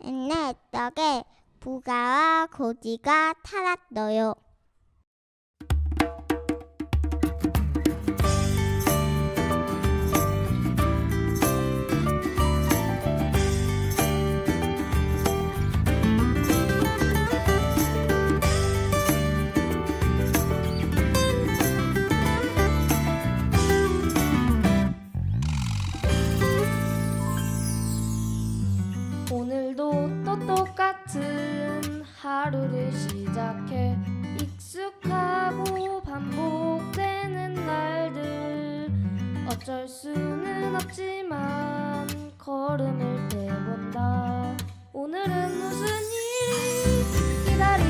내 떡에 부가와 고지가 타났어요. 오늘도 또 똑같은 하루를 시작해 익숙하고 반복되는 날들. 어쩔 수는 없지만 걸음을 떼본다 오늘은 무슨 일이 기다리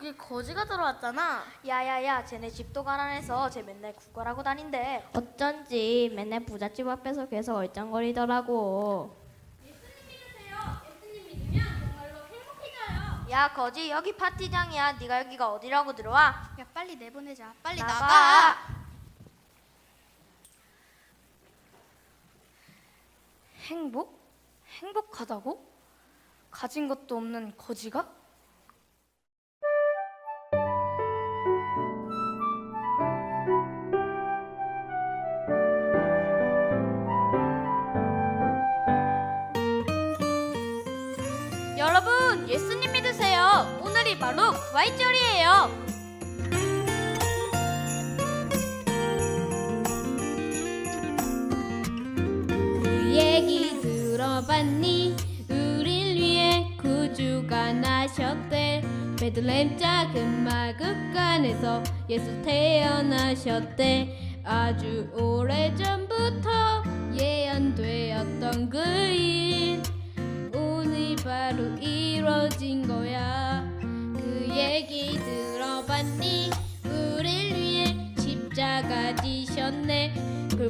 어 저기 거지가 들어왔잖아. 야야야 쟤네 집도 가난해서 쟤 맨날 구걸하고 다닌대 어쩐지 맨날 부잣집 앞에서 계속 얼쩡거리더라고. 야 거지 여기 파티장이야 네가 여기가 어디라고 들어와 야 빨리 내보내자. 빨리 나가. 나가. 행복? 행복하다고? 가진 것도 없는 거지가? 오늘이 바로 부활절이에요 그 얘기 들어봤니? 우릴 위해 구주가 나셨대. 베들레헴 작은 마급간에서 예수 태어나셨대. 아주 오래 전부터 예언되었던 그 일. 오늘 바로 이루어진 거야.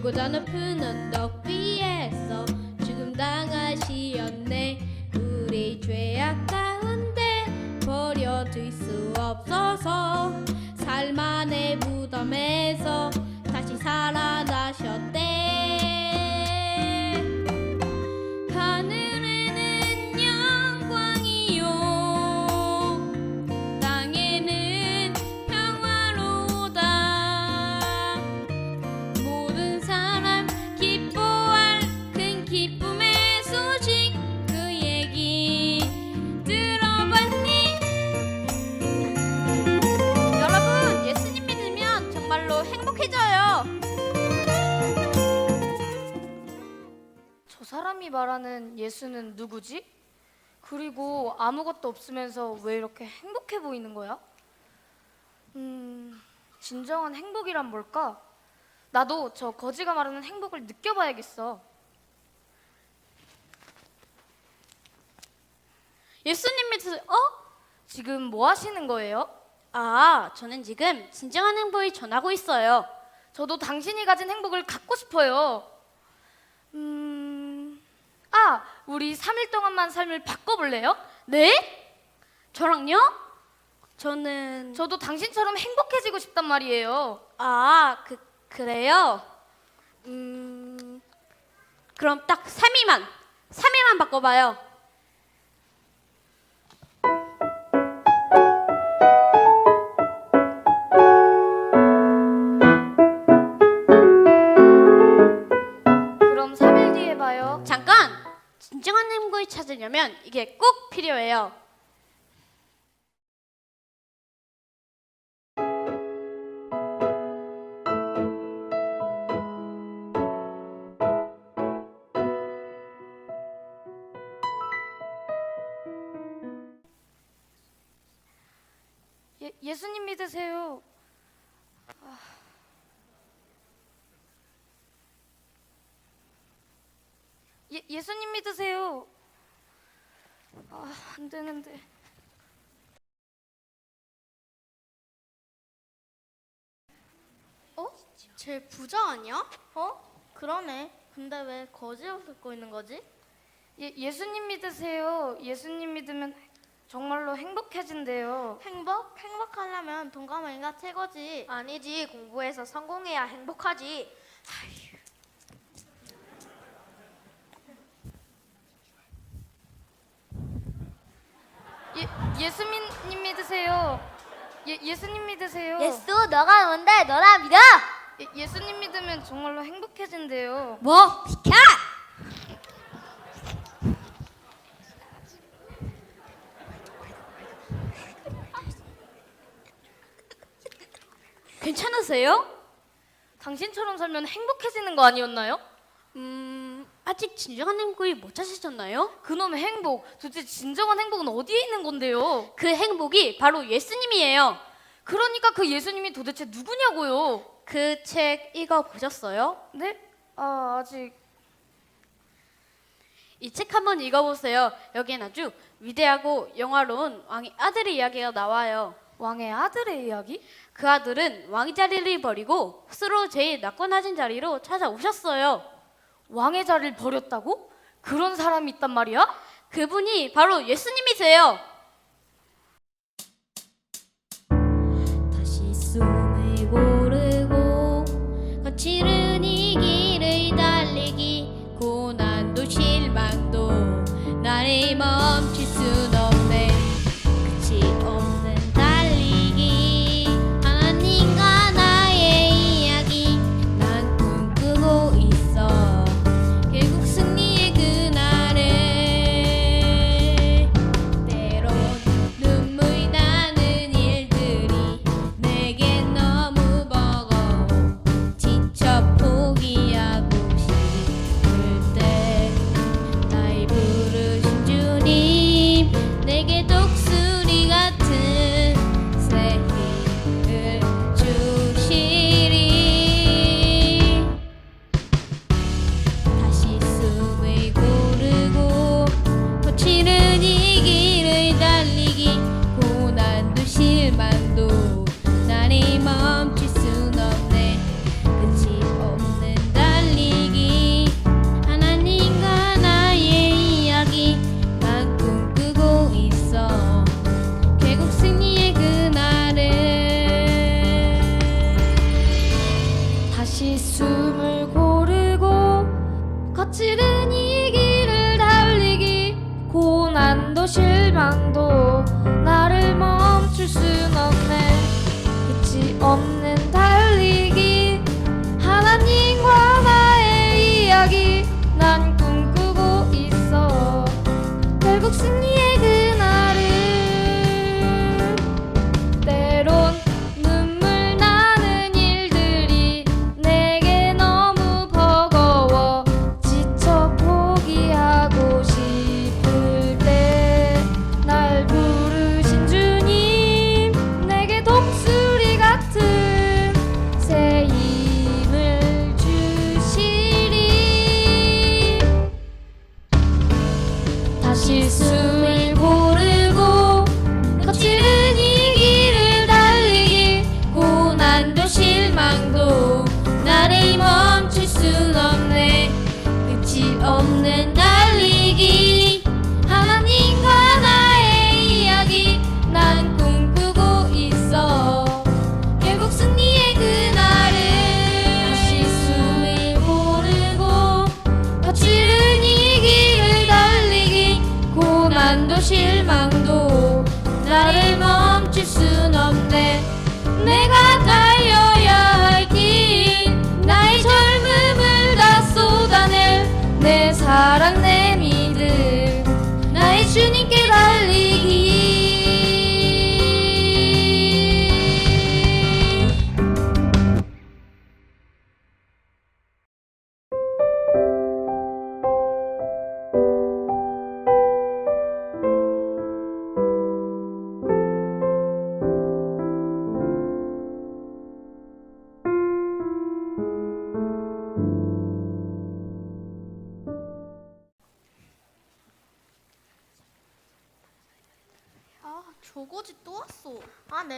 굵고자 높은 언덕 위에서 죽음 당하시었네. 우리 죄악 가운데 버려질 수 없어서 살만의 무덤에서 다시 살아나셨대. 뭐지? 그리고 아무것도 없으면서 왜 이렇게 행복해 보이는 거야? 음, 진정한 행복이란 뭘까? 나도 저 거지가 말하는 행복을 느껴봐야겠어. 예수님 밑에서 어? 지금 뭐 하시는 거예요? 아, 저는 지금 진정한 행복을 전하고 있어요. 저도 당신이 가진 행복을 갖고 싶어요. 음, 아, 우리 3일 동안만 삶을 바꿔볼래요? 네? 저랑요? 저는 저도 당신처럼 행복해지고 싶단 말이에요. 아, 그 그래요. 음. 그럼 딱 3일만. 3일만 바꿔 봐요. 찾으려면 이게 꼭 필요해요. 예, 예수님 믿으세요. 아. 예, 예수님 믿으세요. 아, 안 되는데. 어? 쟤 부자 아니야? 어? 그러네. 근데 왜 거지 옷 입고 있는 거지? 예, 예수님 믿으세요. 예수님 믿으면 정말로 행복해진대요. 행복? 행복하려면 동감이가 최고지. 아니지 공부해서 성공해야 행복하지 예, 예수님 믿으세요. 예, 예수님 믿으세요. 예수 너가 뭔데 너라 믿어 예, 예수님 믿으면 정말로 행복해진대요. 뭐? 비켜! 괜찮으세요? 당신처럼 살면 행복해지는 거 아니었나요? 음, 아직 진정한 행복을 못 찾으셨나요? 그놈의 행복, 도대체 진정한 행복은 어디에 있는 건데요? 그 행복이 바로 예수님이에요. 그러니까 그 예수님이 도대체 누구냐고요? 그 책 읽어 보셨어요? 네? 아, 아직 이 책 한번 읽어보세요. 여기엔 아주 위대하고 영화로운 왕의 아들의 이야기가 나와요. 왕의 아들의 이야기? 그 아들은 왕의 자리를 버리고 스스로 제일 낙관하신 자리로 찾아오셨어요. 왕의 자리를 버렸다고? 그런 사람이 있단 말이야? 그분이 바로 예수님이세요. 숨을 고르고 거칠은 이 길을 달리기. 고난도 실망도 나를 멈출 순 없네. 끝이 없는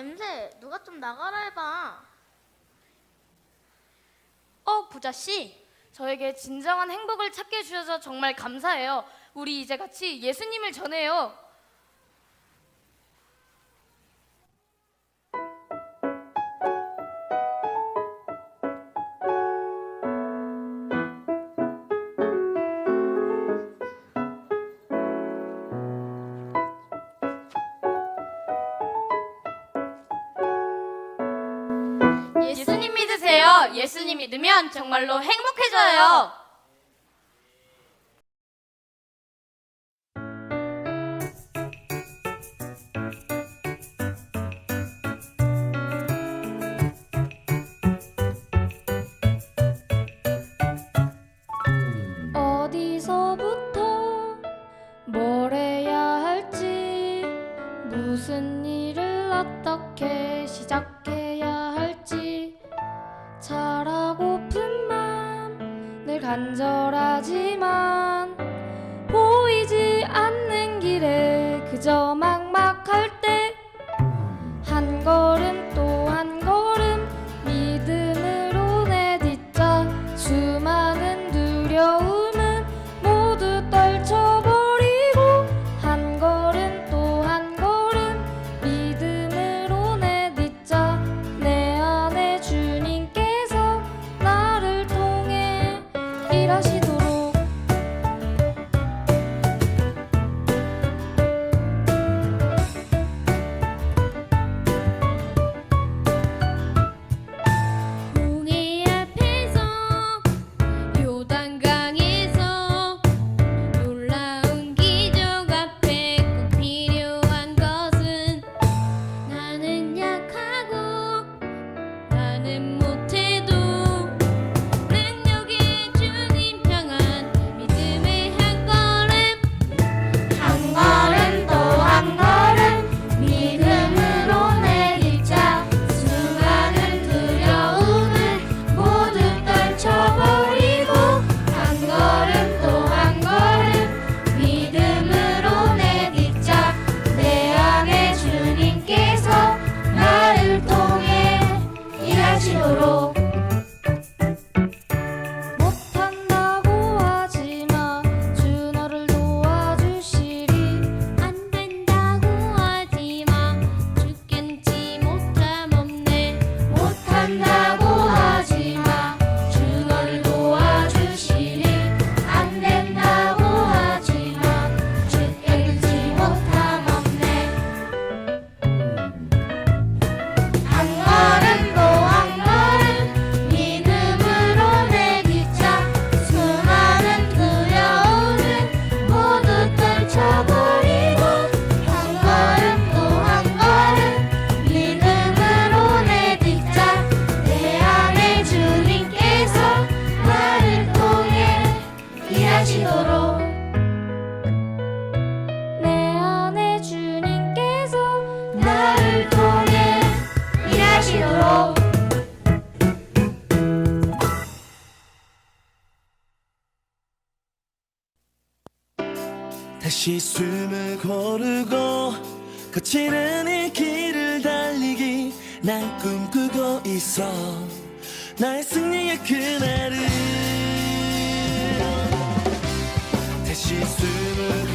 냄새 누가 좀 나가라 해봐. 어, 부자씨. 저에게 진정한 행복을 찾게 해주셔서 정말 감사해요. 우리 이제 같이 예수님을 전해요. 예수님 믿으세요. 예수님 믿으면 정말로 행복해져요. 간절하지만 보이지 않는 길에 그저 만 거칠은 이 길을 달리기 난 꿈꾸고 있어. 나의 승리의 그날을. 다시 숨을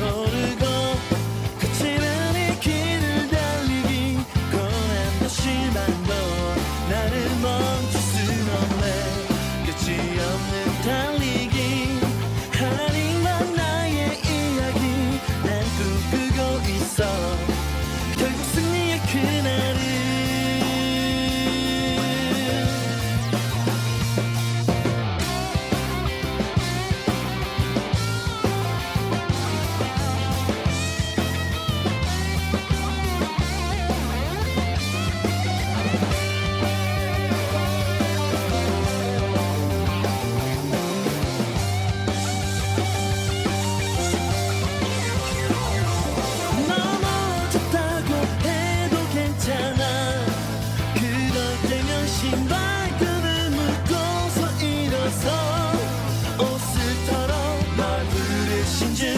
心之